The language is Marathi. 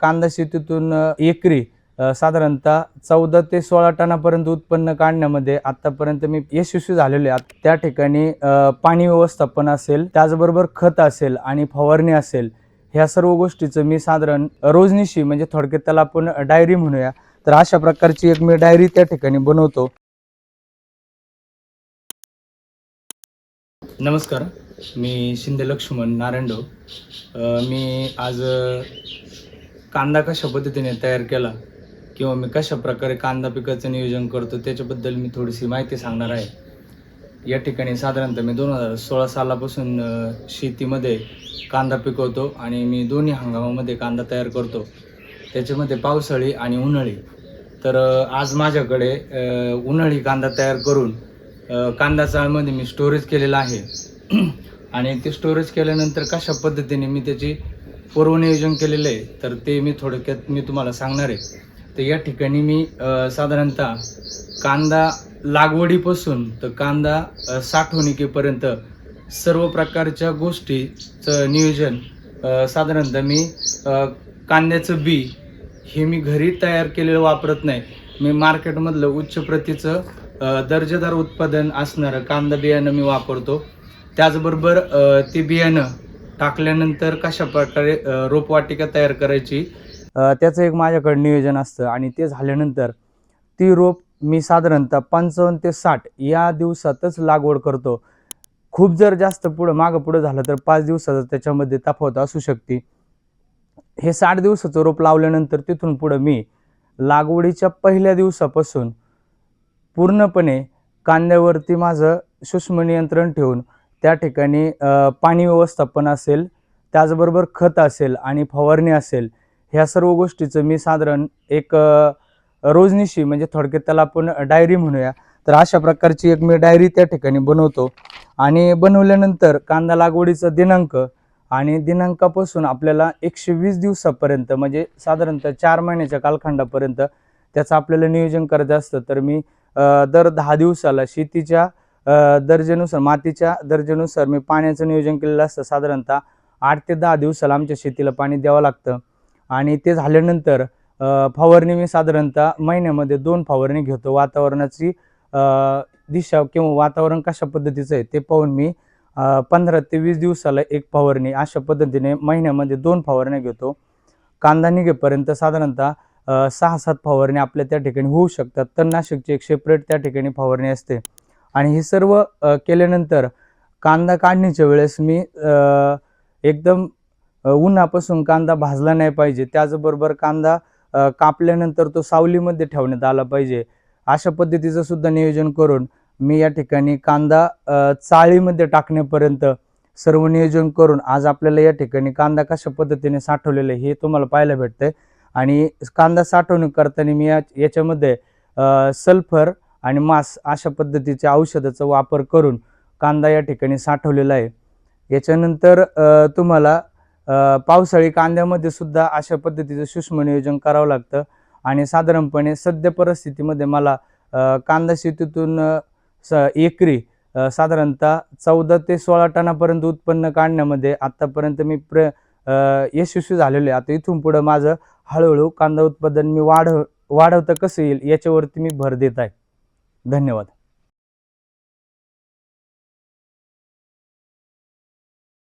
कांदा शेतीतून एकरी साधारणतः चौदा ते सोळा टनापर्यंत उत्पन्न काढण्यामध्ये आतापर्यंत मी यशस्वी झालेलो आहे. त्या ठिकाणी पाणी व्यवस्थापन असेल त्याचबरोबर खत असेल आणि फवारणी असेल ह्या सर्व गोष्टीचं मी साधारण रोजनिशी म्हणजे थोडक्यात त्याला आपण डायरी म्हणूया तर अशा प्रकारची एक मी डायरी त्या ठिकाणी बनवतो. नमस्कार मी शिंदे लक्ष्मण नारायणडो मी आज कांदा कशा पद्धतीने तयार केला किंवा मी कशा प्रकारे कांदा पिकाचं नियोजन करतो त्याच्याबद्दल मी थोडीशी माहिती सांगणार आहे. या ठिकाणी साधारणतः मी दोन हजार सोळा सालापासून शेतीमध्ये कांदा पिकवतो आणि मी दोन्ही हंगामामध्ये कांदा तयार करतो. त्याच्यामध्ये पावसाळी आणि उन्हाळी. तर आज माझ्याकडे उन्हाळी कांदा तयार करून कांदा चाळमध्ये मी स्टोरेज केलेला आहे. आणि ते स्टोरेज केल्यानंतर कशा पद्धतीने मी त्याची पूर्वनियोजन केलेलं आहे तर ते मी थोडक्यात मी तुम्हाला सांगणार आहे. तर या ठिकाणी मी साधारणतः कांदा लागवडीपासून तर कांदा साठवणुकीपर्यंत सर्व प्रकारच्या गोष्टीचं नियोजन साधारणतः मी कांद्याचं बी हे मी घरी तयार केलेलं वापरत नाही. मी मार्केटमधलं उच्च प्रतीचं दर्जेदार उत्पादन असणारं कांदा बियाणं मी वापरतो. त्याचबरोबर ते बियाणं टाकल्यानंतर कशा प्रकारे रोपवाटिका तयार करायची? त्याचं एक माझ्याकडे नियोजन असतं आणि ते झाल्यानंतर ती रोप मी साधारणतः पंचावन्न ते साठ या दिवसातच लागवड करतो. खूप जर जास्त पुढं मागं पुढं झालं तर पाच दिवसाचं त्याच्यामध्ये तफावत असू शकते. हे साठ दिवसाचं रोप लावल्यानंतर तिथून पुढं मी लागवडीच्या पहिल्या दिवसापासून पूर्णपणे कांद्यावरती माझं सूक्ष्म नियंत्रण ठेवून त्या ठिकाणी पाणी व्यवस्थापन असेल त्याचबरोबर खत असेल आणि फवारणी असेल ह्या सर्व गोष्टीचं मी साधारण एक रोजनिशी म्हणजे थोडक्यात त्याला आपण डायरी म्हणूया. तर अशा प्रकारची एक मी डायरी त्या ठिकाणी बनवतो. आणि बनवल्यानंतर कांदा लागवडीचा दिनांक आणि दिनांकापासून आपल्याला एकशे वीस दिवसापर्यंत म्हणजे साधारणतः चार महिन्याच्या कालखंडापर्यंत त्याचं आपल्याला नियोजन करायचं असतं. तर मी दर दहा दिवसाला शेतीच्या दर्जेनुसार मातीच्या दर्जेनुसार मी पाण्याचं नियोजन केलेलं असतं साधारणतः आठ ते दहा दिवसाला आमच्या शेतीला पाणी द्यावं लागतं. आणि ते झाल्यानंतर फवारणी मी साधारणतः महिन्यामध्ये दोन फवारणी घेतो. वातावरणाची दिशा किंवा वातावरण कशा पद्धतीचं आहे ते पाहून मी पंधरा ते वीस दिवसाला एक फवारणी अशा पद्धतीने महिन्यामध्ये दोन फवारण्या घेतो. कांदा निघेपर्यंत साधारणतः सहा सात फवारणी आपल्या त्या ठिकाणी होऊ शकतात. तणनाशकची एक सेपरेट त्या ठिकाणी फवारणी असते. आणि हे सर्व केल्यानंतर कांदा काढण्याच्या वेळेस मी एकदम उन्हापासून कांदा भाजला नाही पाहिजे. त्याचबरोबर कांदा कापल्यानंतर तो सावलीमध्ये ठेवण्यात आला पाहिजे. अशा पद्धतीचं सुद्धा नियोजन करून मी या ठिकाणी कांदा चाळीमध्ये टाकण्यापर्यंत सर्व नियोजन करून आज आपल्याला या ठिकाणी कांदा कशा पद्धतीने साठवलेलं आहे हे तुम्हाला पाहायला भेटतंय. आणि कांदा साठवणूक करताना मी या याच्यामध्ये सल्फर आणि मास अशा पद्धतीच्या औषधाचा वापर करून कांदा या ठिकाणी साठवलेला आहे. याच्यानंतर तुम्हाला पावसाळी कांद्यामध्ये सुद्धा अशा पद्धतीचं सूक्ष्म नियोजन करावं लागतं. आणि साधारणपणे सध्या परिस्थितीमध्ये मला कांदा शेतीतून स एकरी साधारणतः चौदा ते सोळा टनापर्यंत उत्पन्न काढण्यामध्ये आत्तापर्यंत मी प्र यशस्वी झालेलो आहे. आता इथून पुढं माझं हळूहळू कांदा उत्पादन मी वाढव वाढवतं कसं येईल याच्यावरती मी भर देत आहे. धन्यवाद.